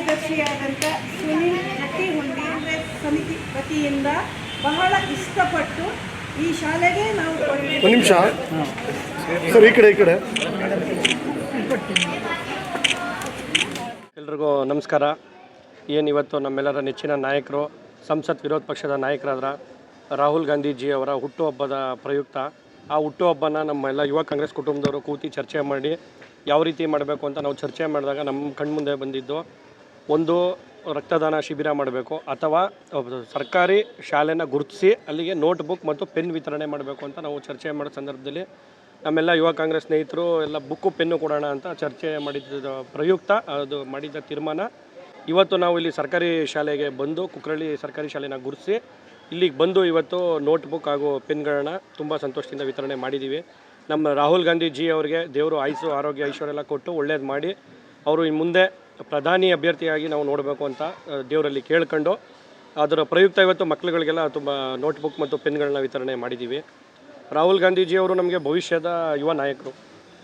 ಕಾರ್ಯದರ್ಶಿಯಾದಂಥ ಸುನಿಲ್ ಹಟ್ಟಿಹುಂಡಿ ಸಮಿತಿ ವತಿಯಿಂದ ಬಹಳ ಇಷ್ಟಪಟ್ಟು ಈ ಶಾಲೆಗೆ ನಾವು ಒಂದು ನಿಮಿಷ. ಸರ್ ಈ ಕಡೆ ಈ ಕಡೆ. ಎಲ್ರಿಗೂ ನಮಸ್ಕಾರ. ಏನು ಇವತ್ತು ನಮ್ಮೆಲ್ಲರ ನೆಚ್ಚಿನ ನಾಯಕರು ಸಂಸತ್ ವಿರೋಧ ಪಕ್ಷದ ನಾಯಕರಾದ ರಾಹುಲ್ ಗಾಂಧೀಜಿ ಅವರ ಹುಟ್ಟುಹಬ್ಬದ ಪ್ರಯುಕ್ತ. ಆ ಹುಟ್ಟುಹಬ್ಬನ ನಮ್ಮೆಲ್ಲ ಯುವ ಕಾಂಗ್ರೆಸ್ ಕುಟುಂಬದವರು ಕೂತಿ ಚರ್ಚೆ ಮಾಡಿ ಯಾವ ರೀತಿ ಮಾಡಬೇಕು ಅಂತ ನಾವು ಚರ್ಚೆ ಮಾಡಿದಾಗ ನಮ್ಮ ಕಣ್ಮುಂದೆ ಬಂದಿದ್ದು ಒಂದು ರಕ್ತದಾನ ಶಿಬಿರ ಮಾಡಬೇಕು ಅಥವಾ ಸರ್ಕಾರಿ ಶಾಲೆನ ಗುರುತಿಸಿ ಅಲ್ಲಿಗೆ ನೋಟ್ ಬುಕ್ ಮತ್ತು ಪೆನ್ ವಿತರಣೆ ಮಾಡಬೇಕು ಅಂತ ನಾವು ಚರ್ಚೆ ಮಾಡೋ ಸಂದರ್ಭದಲ್ಲಿ ನಮ್ಮೆಲ್ಲ ಯುವ ಕಾಂಗ್ರೆಸ್ ಸ್ನೇಹಿತರು ಎಲ್ಲ ಬುಕ್ಕು, ಪೆನ್ನು ಕೊಡೋಣ ಅಂತ ಚರ್ಚೆ ಮಾಡಿದ್ದ ಪ್ರಯುಕ್ತ ಅದು ಮಾಡಿದ್ದ ತೀರ್ಮಾನ. ಇವತ್ತು ನಾವು ಇಲ್ಲಿ ಸರ್ಕಾರಿ ಶಾಲೆಗೆ ಬಂದು ಕುಕ್ಕರಳ್ಳಿ ಸರ್ಕಾರಿ ಶಾಲೆನ ಗುರುತಿಸಿ ಇಲ್ಲಿಗೆ ಬಂದು ಇವತ್ತು ನೋಟ್ ಬುಕ್ ಹಾಗೂ ಪೆನ್ಗಳನ್ನ ತುಂಬ ಸಂತೋಷದಿಂದ ವಿತರಣೆ ಮಾಡಿದ್ದೀವಿ. ನಮ್ಮ ರಾಹುಲ್ ಗಾಂಧಿ ಜಿ ಅವರಿಗೆ ದೇವರು ಆಯುಸು ಆರೋಗ್ಯ, ಐಶ್ವರ್ಯ ಎಲ್ಲ ಕೊಟ್ಟು ಒಳ್ಳೇದು ಮಾಡಿ. ಅವರು ಇನ್ನು ಮುಂದೆ ಪ್ರಧಾನಿ ಅಭ್ಯರ್ಥಿಯಾಗಿ ನಾವು ನೋಡಬೇಕು ಅಂತ ದೇವರಲ್ಲಿ ಕೇಳ್ಕೊಂಡು, ಅದರ ಪ್ರಯುಕ್ತ ಇವತ್ತು ಮಕ್ಕಳುಗಳಿಗೆಲ್ಲ ತುಂಬ ನೋಟ್ಬುಕ್ ಮತ್ತು ಪೆನ್ಗಳನ್ನ ವಿತರಣೆ ಮಾಡಿದ್ದೀವಿ ರಾಹುಲ್ ಗಾಂಧೀಜಿ ಅವರು ನಮಗೆ ಭವಿಷ್ಯದ ಯುವ ನಾಯಕರು.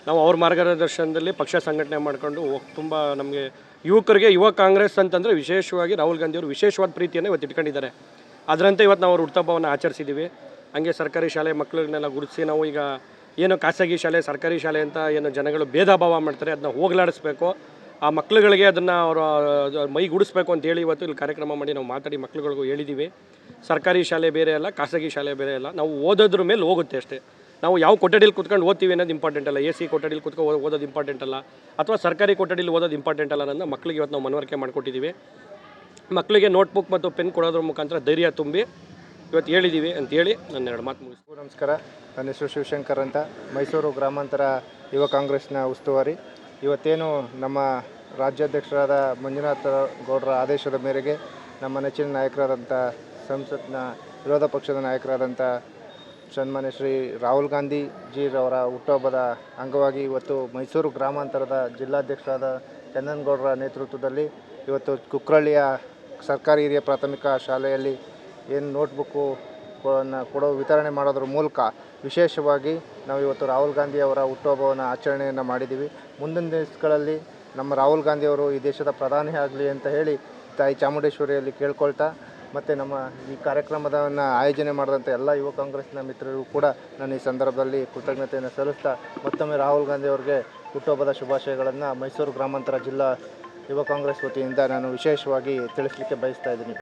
ನಾವು ಅವ್ರ ಮಾರ್ಗದರ್ಶನದಲ್ಲಿ ಪಕ್ಷ ಸಂಘಟನೆ ಮಾಡಿಕೊಂಡು ತುಂಬ ನಮಗೆ ಯುವಕರಿಗೆ, ಯುವ ಕಾಂಗ್ರೆಸ್ ಅಂತಂದರೆ ವಿಶೇಷವಾಗಿ ರಾಹುಲ್ ಗಾಂಧಿ ಅವರು ವಿಶೇಷವಾದ ಪ್ರೀತಿಯನ್ನು ಇವತ್ತು ಇಟ್ಕೊಂಡಿದ್ದಾರೆ. ಅದರಂತೆ ಇವತ್ತು ನಾವು ಅವ್ರ ಹುಟ್ಟುಹಬ್ಬವನ್ನು ಆಚರಿಸಿದ್ದೀವಿ ಹಂಗೆ ಸರ್ಕಾರಿ ಶಾಲೆ ಮಕ್ಕಳನ್ನೆಲ್ಲ ಗುರುತಿಸಿ ನಾವು ಈಗ ಏನು ಖಾಸಗಿ ಶಾಲೆ, ಸರ್ಕಾರಿ ಶಾಲೆ ಅಂತ ಏನು ಜನಗಳು ಭೇದ ಭಾವ ಮಾಡ್ತಾರೆ, ಅದನ್ನ ಹೋಗಲಾಡಿಸ್ಬೇಕು. ಆ ಮಕ್ಳುಗಳಿಗೆ ಅದನ್ನು ಅವರು ಮೈಗೂಡಿಸ್ಬೇಕು ಅಂತೇಳಿ ಇವತ್ತು ಇಲ್ಲಿ ಕಾರ್ಯಕ್ರಮ ಮಾಡಿ ನಾವು ಮಾತಾಡಿ ಮಕ್ಳುಗಳಿಗೂ ಹೇಳಿದ್ದೀವಿ ಸರ್ಕಾರಿ ಶಾಲೆ ಬೇರೆ ಅಲ್ಲ, ಖಾಸಗಿ ಶಾಲೆ ಬೇರೆ ಅಲ್ಲ. ನಾವು ಓದೋದ್ರ ಮೇಲೆ ಹೋಗುತ್ತೆ ಅಷ್ಟೇ. ನಾವು ಯಾವ ಕೊಠಡಿಲಿ ಕುತ್ಕೊಂಡು ಓದ್ತೀವಿ ಅನ್ನೋದು ಇಂಪಾರ್ಟೆಂಟ್ ಅಲ್ಲ. ಎ ಸಿ ಕೊಠಡಿಲಿ ಕುತ್ಕೊಂಡು ಓದೋದು ಇಂಪಾರ್ಟೆಂಟ್ ಅಲ್ಲ. ಅಥವಾ ಸರ್ಕಾರಿ ಕೊಠಡಿಲಿ ಓದೋದು ಇಂಪಾರ್ಟೆಂಟ್ ಅಲ್ಲ ಅನ್ನೋದನ್ನ ಮಕ್ಕಳಿಗೆ ಇವತ್ತು ನಾವು ಮನವರಿಕೆ ಮಾಡಿಕೊಟ್ಟಿದ್ದೀವಿ ಮಕ್ಕಳಿಗೆ ನೋಟ್ಬುಕ್ ಮತ್ತು ಪೆನ್ ಕೊಡೋದ್ರ ಮುಖಾಂತರ ಧೈರ್ಯ ತುಂಬಿ ಇವತ್ತು ಹೇಳಿದ್ದೀವಿ ಅಂತೇಳಿ ನನ್ನ ಎರಡು ಮಾತು ಮುಗಿಸ್ತು ನಮಸ್ಕಾರ. ನನ್ನ ಹೆಸರು ಶಿವಶಂಕರ್ ಅಂತ. ಮೈಸೂರು ಗ್ರಾಮಾಂತರ ಯುವ ಕಾಂಗ್ರೆಸ್ನ ಉಸ್ತುವಾರಿ. ಇವತ್ತೇನು ನಮ್ಮ ರಾಜ್ಯಾಧ್ಯಕ್ಷರಾದ ಮಂಜುನಾಥ ಗೌಡರ ಆದೇಶದ ಮೇರೆಗೆ ನಮ್ಮ ನೆಚ್ಚಿನ ನಾಯಕರಾದಂಥ ಸಂಸತ್ನ ವಿರೋಧ ಪಕ್ಷದ ನಾಯಕರಾದಂಥ ಸನ್ಮಾನ್ಯ ಶ್ರೀ ರಾಹುಲ್ ಗಾಂಧಿ ಜೀರವರ ಹುಟ್ಟುಹಬ್ಬದ ಅಂಗವಾಗಿ ಇವತ್ತು ಮೈಸೂರು ಗ್ರಾಮಾಂತರದ ಜಿಲ್ಲಾಧ್ಯಕ್ಷರಾದ ಚಂದನಗೌಡರ ನೇತೃತ್ವದಲ್ಲಿ ಇವತ್ತು ಕುಕ್ರಳ್ಳಿಯ ಸರ್ಕಾರಿ ಹಿರಿಯ ಪ್ರಾಥಮಿಕ ಶಾಲೆಯಲ್ಲಿ ಏನು ನೋಟ್ಬುಕ್ಕು ಕೊಡೋ ವಿತರಣೆ ಮಾಡೋದ್ರ ಮೂಲಕ ವಿಶೇಷವಾಗಿ ನಾವು ಇವತ್ತು ರಾಹುಲ್ ಗಾಂಧಿ ಅವರ ಹುಟ್ಟುಹಬ್ಬವನ್ನು ಆಚರಣೆಯನ್ನು ಮಾಡಿದ್ದೀವಿ ಮುಂದಿನ ದಿವಸಗಳಲ್ಲಿ ನಮ್ಮ ರಾಹುಲ್ ಗಾಂಧಿ ಅವರು ಈ ದೇಶದ ಪ್ರಧಾನಿ ಆಗಲಿ ಅಂತ ಹೇಳಿ ತಾಯಿ ಚಾಮುಂಡೇಶ್ವರಿಯಲ್ಲಿ ಕೇಳ್ಕೊಳ್ತಾ ಮತ್ತು ನಮ್ಮ ಈ ಕಾರ್ಯಕ್ರಮದವನ್ನು ಆಯೋಜನೆ ಮಾಡಿದಂಥ ಎಲ್ಲ ಯುವ ಕಾಂಗ್ರೆಸ್ನ ಮಿತ್ರರಿಗೂ ಕೂಡ ನಾನು ಈ ಸಂದರ್ಭದಲ್ಲಿ ಕೃತಜ್ಞತೆಯನ್ನು ಸಲ್ಲಿಸ್ತಾ ಮತ್ತೊಮ್ಮೆ ರಾಹುಲ್ ಗಾಂಧಿ ಅವರಿಗೆ ಹುಟ್ಟುಹಬ್ಬದ ಶುಭಾಶಯಗಳನ್ನು ಮೈಸೂರು ಗ್ರಾಮಾಂತರ ಜಿಲ್ಲಾ ಯುವ ಕಾಂಗ್ರೆಸ್ ವತಿಯಿಂದ ನಾನು ವಿಶೇಷವಾಗಿ ತಿಳಿಸ್ಲಿಕ್ಕೆ ಬಯಸ್ತಾ ಇದ್ದೀನಿ.